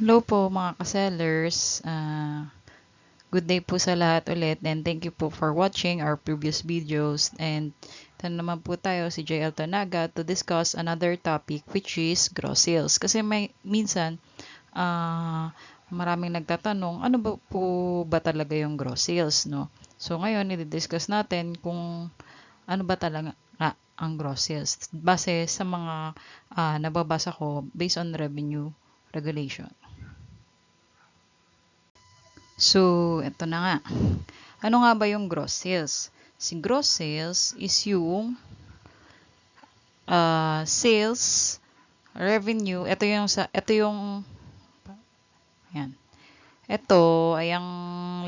Hello po mga ka-sellers. Ah, good day po sa lahat ulit and thank you po for watching our previous videos and ito na naman po tayo si JL Tanaga to discuss another topic which is gross sales. Kasi may minsan ah, maraming nagtatanong ano ba po ba talaga yung gross sales no? So ngayon i-discuss natin kung ano ba talaga nga ang gross sales base sa mga ah, nababasa ko based on revenue regulation. So, ito na nga. Ano nga ba yung gross sales? Si gross sales is yung uh, sales revenue. Ito yung sa ito yung yan. Ito ay ang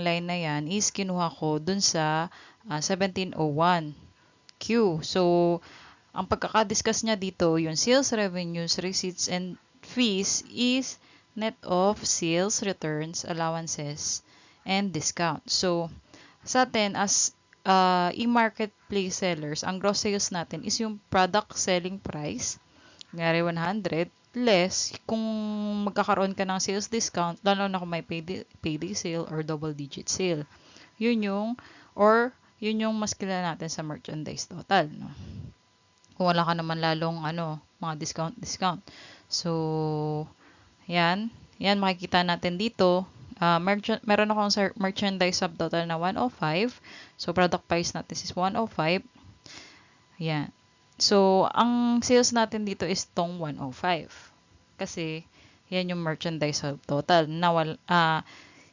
line na yan is kinuha ko dun sa uh, 1701 Q. So, ang pagkaka-discuss niya dito, yung sales revenues, receipts, and fees is net of sales, returns, allowances, and discount. So, sa atin, as uh, e-marketplace sellers, ang gross sales natin is yung product selling price, ngari 100, less kung magkakaroon ka ng sales discount, lalo na kung may payday, payday sale or double digit sale. Yun yung, or yun yung mas kilala natin sa merchandise total. No? Kung wala ka naman lalong ano, mga discount, discount. So, yan. Yan, makikita natin dito. Uh, merchant, meron akong merchandise subtotal na 105. So, product price natin is 105. Yan. So, ang sales natin dito is tong 105. Kasi, yan yung merchandise subtotal. Na wal, uh,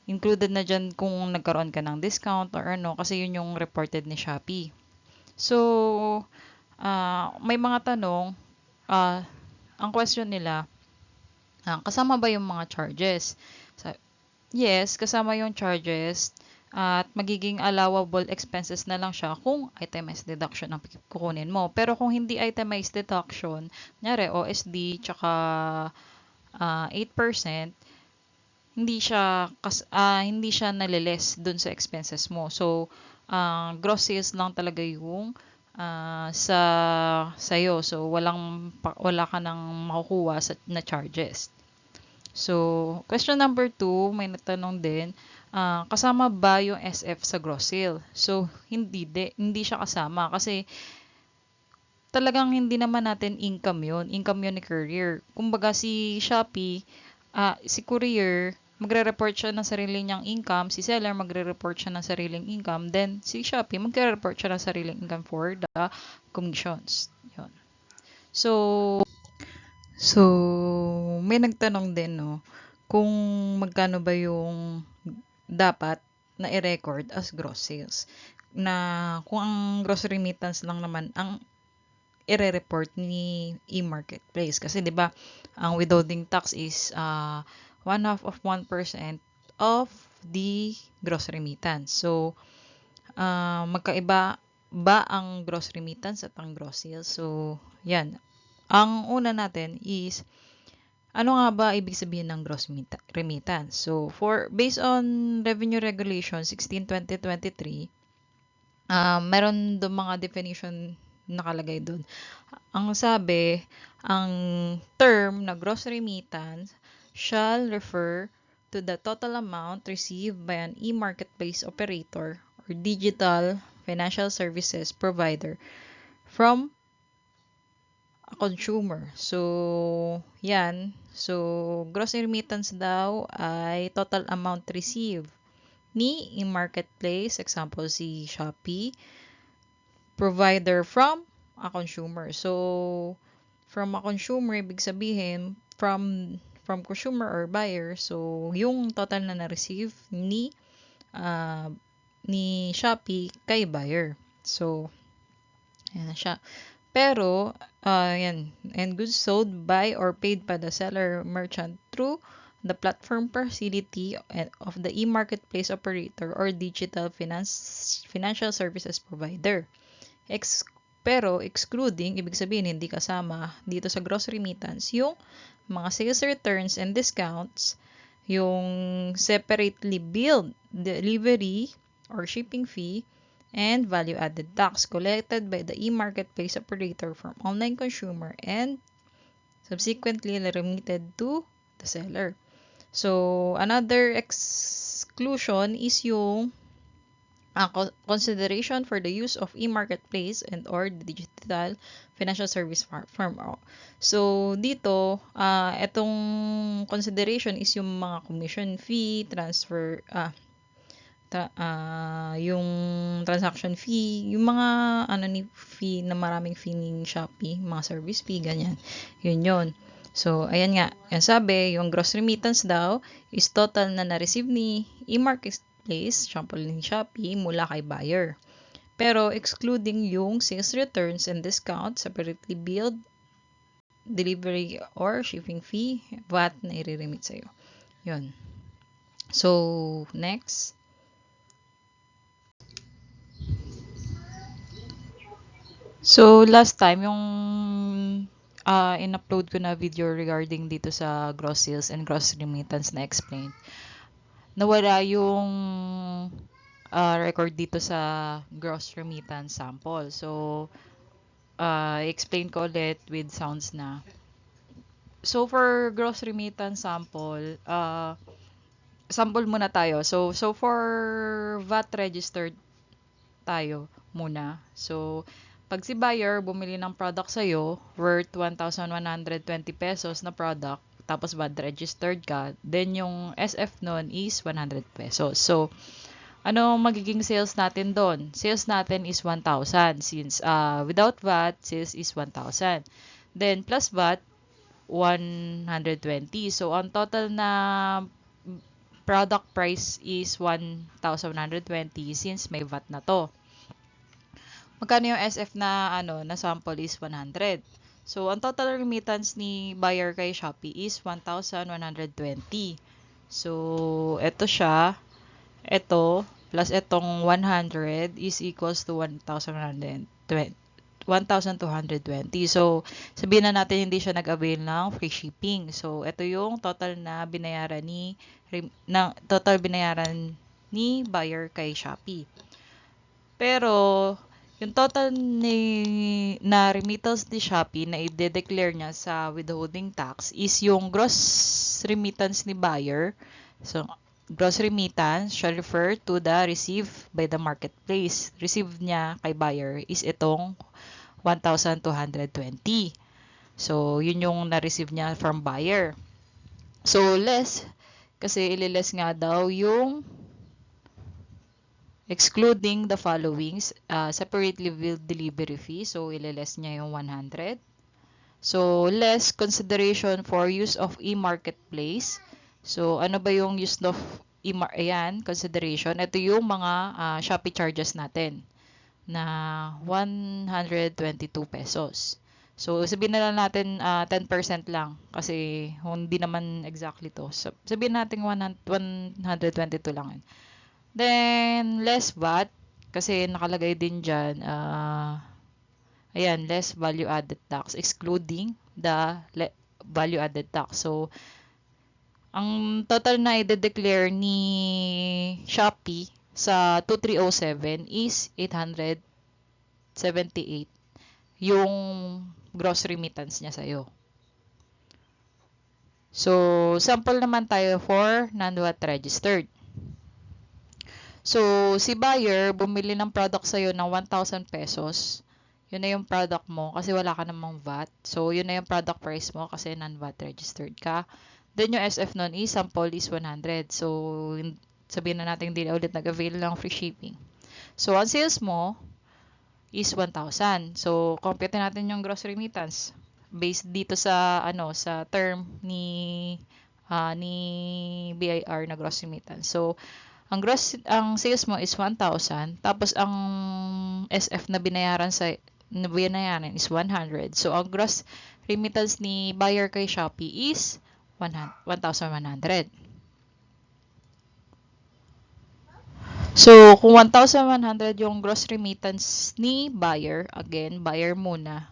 included na dyan kung nagkaroon ka ng discount or ano. Kasi yun yung reported ni Shopee. So, uh, may mga tanong. Uh, ang question nila, Uh, kasama ba yung mga charges? So, yes, kasama yung charges at magiging allowable expenses na lang siya kung itemized deduction ang kukunin mo. Pero kung hindi itemized deduction, nyari OSD tsaka uh, 8%, hindi siya kas, uh, hindi siya naliles dun sa expenses mo. So, uh, gross sales lang talaga yung uh, sa sayo. So walang wala ka nang makukuha sa na charges. So, question number two, may natanong din, uh, kasama ba yung SF sa gross sale? So, hindi, de, hindi siya kasama kasi talagang hindi naman natin income yon Income yun ni courier. Kumbaga si Shopee, uh, si courier, magre-report siya ng sarili niyang income, si seller magre-report siya ng sariling income, then si Shopee magre-report siya ng sariling income for the commissions. Yun. So, so, may nagtanong din, no, kung magkano ba yung dapat na i-record as gross sales. Na kung ang gross remittance lang naman ang i-report ni e-marketplace. Kasi 'di ba, ang withholding tax is uh, one half of 1% of the gross remittance. So, uh, magkaiba ba ang gross remittance at ang gross sales? So, yan. Ang una natin is, ano nga ba ibig sabihin ng gross remittance? So, for based on Revenue Regulation 16-2023, uh, meron doon mga definition nakalagay doon. Ang sabi, ang term na gross remittance shall refer to the total amount received by an e-marketplace operator or digital financial services provider from consumer. So, yan. So, gross remittance daw ay total amount received ni e-marketplace, example si Shopee, provider from a consumer. So, from a consumer, ibig sabihin, from from consumer or buyer. So, yung total na na-receive ni uh, ni Shopee kay buyer. So, ayan siya. Pero, uh, yan, and goods sold by or paid by the seller merchant through the platform facility of the e-marketplace operator or digital finance financial services provider. Ex pero excluding, ibig sabihin hindi kasama dito sa gross remittance, yung mga sales returns and discounts, yung separately billed delivery or shipping fee, and value-added tax collected by the e-marketplace operator from online consumer and subsequently remitted to the seller. So, another exclusion is yung uh, consideration for the use of e-marketplace and or digital financial service firm. So, dito, uh, itong consideration is yung mga commission fee, transfer, uh, tra- uh, yung transaction fee, yung mga ano ni fee na maraming fee ng Shopee, mga service fee, ganyan. Yun yun. So, ayan nga. Yan sabi, yung gross remittance daw is total na na-receive ni e-marketplace, example ni Shopee, mula kay buyer. Pero excluding yung sales returns and discount, separately billed, delivery or shipping fee, VAT na i-remit sa'yo. Yun. So, next. So, last time, yung uh, in-upload ko na video regarding dito sa gross sales and gross remittance na explained, nawala yung uh, record dito sa gross remittance sample. So, uh, explain ko ulit with sounds na. So, for gross remittance sample, uh, sample muna tayo. So, so for VAT registered tayo muna. So, pag si buyer bumili ng product sa'yo worth 1,120 pesos na product, tapos bad registered ka, then yung SF nun is 100 pesos. So, ano magiging sales natin doon? Sales natin is 1,000 since uh, without VAT, sales is 1,000. Then, plus VAT, 120. So, ang total na product price is 1,120 since may VAT na to. Magkano yung SF na ano na sample is 100. So, ang total remittance ni buyer kay Shopee is 1,120. So, ito siya. Ito, plus itong 100 is equals to 1,120. 1,220. So, sabihin na natin hindi siya nag-avail ng free shipping. So, ito yung total na binayaran ni na total binayaran ni buyer kay Shopee. Pero yung total ni, na remittance ni Shopee na i-declare niya sa withholding tax is yung gross remittance ni buyer. So, gross remittance shall refer to the received by the marketplace. Received niya kay buyer is itong 1,220. So, yun yung na-receive niya from buyer. So, less, kasi ililess nga daw yung excluding the followings, uh, separately billed delivery fee. So, ililess niya yung 100. So, less consideration for use of e-marketplace. So, ano ba yung use of e-mar ayan, consideration? Ito yung mga uh, Shopee charges natin na 122 pesos. So, sabihin na lang natin uh, 10% lang kasi hindi naman exactly to. Sabihin natin 122 lang. Then, less VAT, kasi nakalagay din dyan, uh, ayan, less value-added tax, excluding the value-added tax. So, ang total na i-declare ni Shopee sa 2307 is 878 yung gross remittance niya sa'yo. So, sample naman tayo for non-VAT registered. So, si buyer, bumili ng product sa'yo ng 1,000 pesos. Yun na yung product mo kasi wala ka namang VAT. So, yun na yung product price mo kasi non-VAT registered ka. Then, yung SF nun is sample is 100. So, sabihin na natin hindi na ulit nag-avail ng free shipping. So, ang sales mo is 1,000. So, compute natin yung gross remittance based dito sa ano sa term ni uh, ni BIR na gross remittance. So, ang gross ang sales mo is 1,000 tapos ang SF na binayaran sa na binayaran is 100. So ang gross remittance ni buyer kay Shopee is 1,100. So, kung 1,100 yung gross remittance ni buyer, again, buyer muna.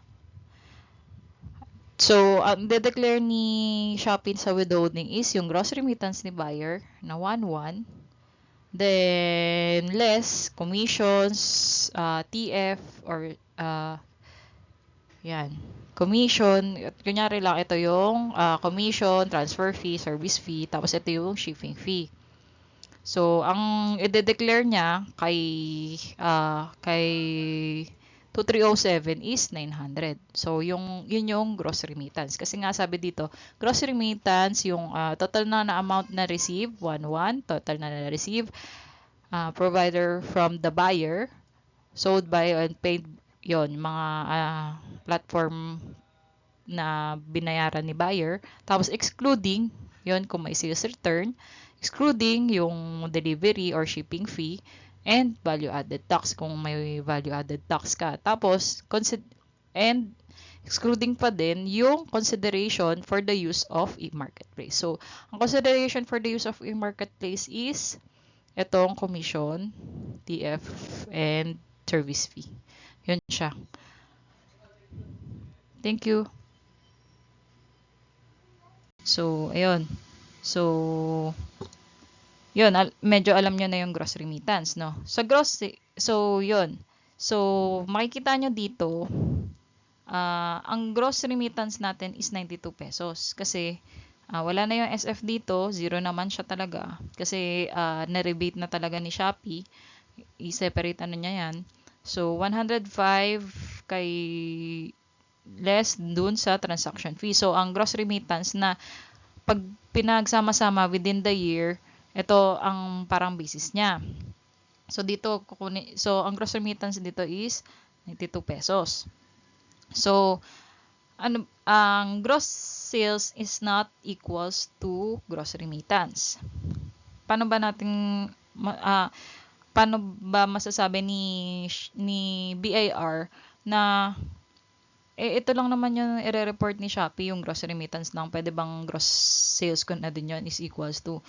So, ang de-declare ni Shopee sa withholding is yung gross remittance ni buyer na 1,1 Then, less commissions, uh, TF, or, uh, yan. commission. At kunyari lang, ito yung uh, commission, transfer fee, service fee, tapos ito yung shipping fee. So, ang i-declare niya kay, uh, kay 2307 is 900. So, yung, yun yung gross remittance. Kasi nga sabi dito, gross remittance, yung uh, total na na amount na receive, 11, total na na receive, uh, provider from the buyer, sold by and paid yon mga uh, platform na binayaran ni buyer. Tapos excluding, yon kung may sales return, excluding yung delivery or shipping fee, and value added tax kung may value added tax ka. Tapos, and excluding pa din yung consideration for the use of e-marketplace. So, ang consideration for the use of e-marketplace is itong commission, TF, and service fee. Yun siya. Thank you. So, ayun. So, yun, al- medyo alam nyo na yung gross remittance, no? Sa gross, so, yun. So, makikita nyo dito, uh, ang gross remittance natin is 92 pesos. Kasi, uh, wala na yung SF dito, zero naman siya talaga. Kasi, uh, na-rebate na talaga ni Shopee. I-separate ano niya yan. So, 105 kay less dun sa transaction fee. So, ang gross remittance na pag pinagsama-sama within the year, ito ang parang basis niya. So dito kukunin so ang gross remittance dito is 92 pesos. So ano ang gross sales is not equals to gross remittance. Paano ba natin uh, paano ba masasabi ni ni BIR na eh, ito lang naman yung i-report ni Shopee, yung gross remittance lang. Pwede bang gross sales ko na din yun is equals to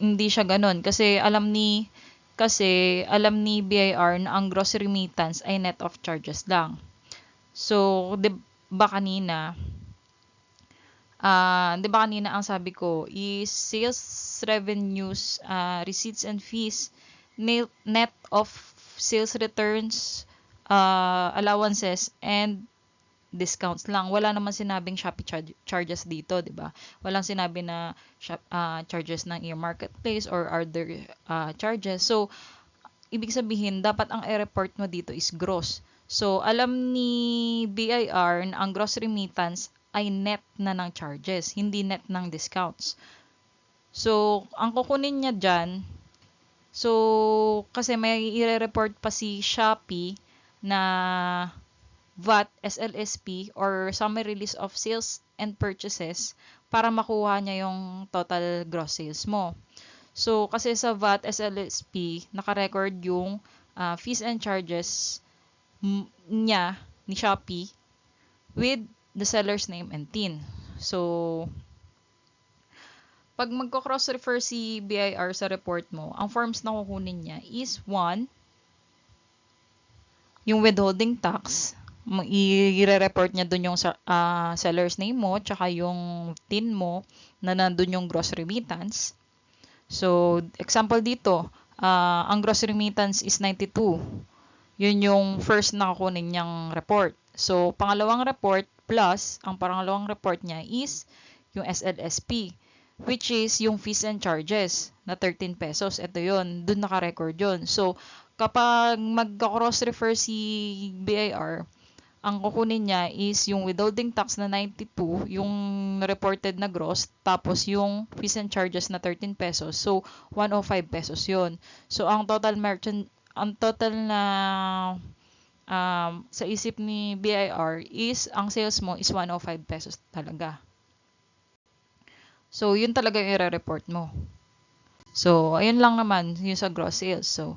hindi siya ganun kasi alam ni kasi alam ni BIR na ang gross remittance ay net of charges lang. So, 'di ba kanina uh, 'di ba kanina ang sabi ko is sales revenues, uh, receipts and fees net of sales returns, uh, allowances and discounts lang. Wala naman sinabing Shopee char- charges dito, 'di ba? Walang sinabi na shop, uh, charges ng e-marketplace or other uh, charges. So, ibig sabihin dapat ang i-report mo dito is gross. So, alam ni BIR na ang gross remittance ay net na ng charges, hindi net ng discounts. So, ang kukunin niya dyan, so, kasi may i-report pa si Shopee na VAT, SLSP, or summary list of sales and purchases para makuha niya yung total gross sales mo. So, kasi sa VAT, SLSP, nakarecord yung uh, fees and charges niya, ni Shopee, with the seller's name and TIN. So, pag magko-cross-refer si BIR sa report mo, ang forms na kukunin niya is 1, yung withholding tax, i-report niya dun yung uh, seller's name mo, tsaka yung TIN mo na nandun yung gross remittance. So, example dito, uh, ang gross remittance is 92. Yun yung first na kukunin niyang report. So, pangalawang report plus, ang pangalawang report niya is yung SLSP, which is yung fees and charges na 13 pesos. Ito yun, dun naka-record yun. So, kapag mag-cross-refer si BIR, ang kukunin niya is yung withholding tax na 92, yung reported na gross, tapos yung fees and charges na 13 pesos. So, 105 pesos yon So, ang total merchant, ang total na um, sa isip ni BIR is, ang sales mo is 105 pesos talaga. So, yun talaga yung i-report mo. So, ayun lang naman yung sa gross sales. So,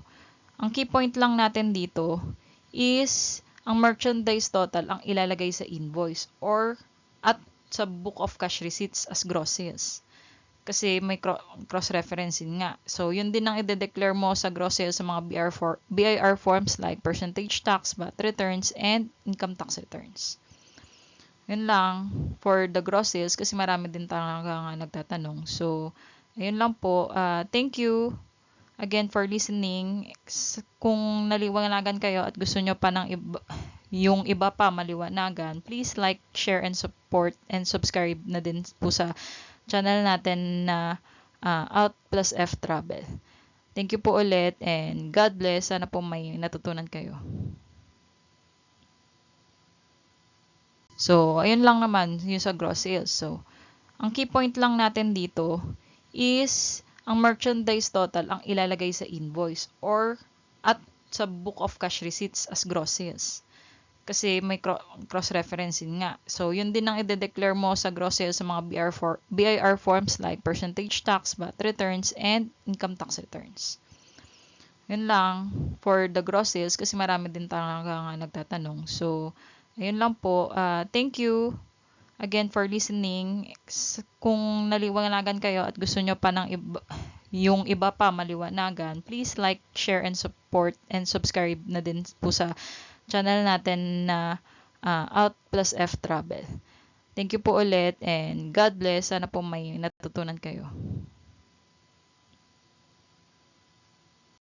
ang key point lang natin dito is ang merchandise total ang ilalagay sa invoice or at sa book of cash receipts as gross sales. Kasi may cross-referencing nga. So, yun din ang i-declare mo sa gross sales sa mga BR for, BIR forms like percentage tax, VAT returns, and income tax returns. Yun lang for the gross sales kasi marami din talaga nga nagtatanong. So, ayun lang po. Uh, thank you again for listening. Kung naliwanagan kayo at gusto nyo pa ng iba, yung iba pa maliwanagan, please like, share, and support and subscribe na din po sa channel natin na ah, Out plus F Travel. Thank you po ulit and God bless. Sana po may natutunan kayo. So, ayun lang naman yung sa gross sales. So, ang key point lang natin dito is ang merchandise total ang ilalagay sa invoice or at sa book of cash receipts as gross sales. Kasi may cro- cross-referencing nga. So, yun din ang i-declare mo sa gross sales sa mga BR for, BIR forms like percentage tax, VAT returns, and income tax returns. Yun lang for the gross sales kasi marami din talaga nga nagtatanong. So, ayun lang po. Ah, thank you again for listening. Kung naliwanagan kayo at gusto nyo pa ng iba, yung iba pa maliwanagan, please like, share, and support and subscribe na din po sa channel natin na ah, Out plus F Travel. Thank you po ulit and God bless. Sana po may natutunan kayo.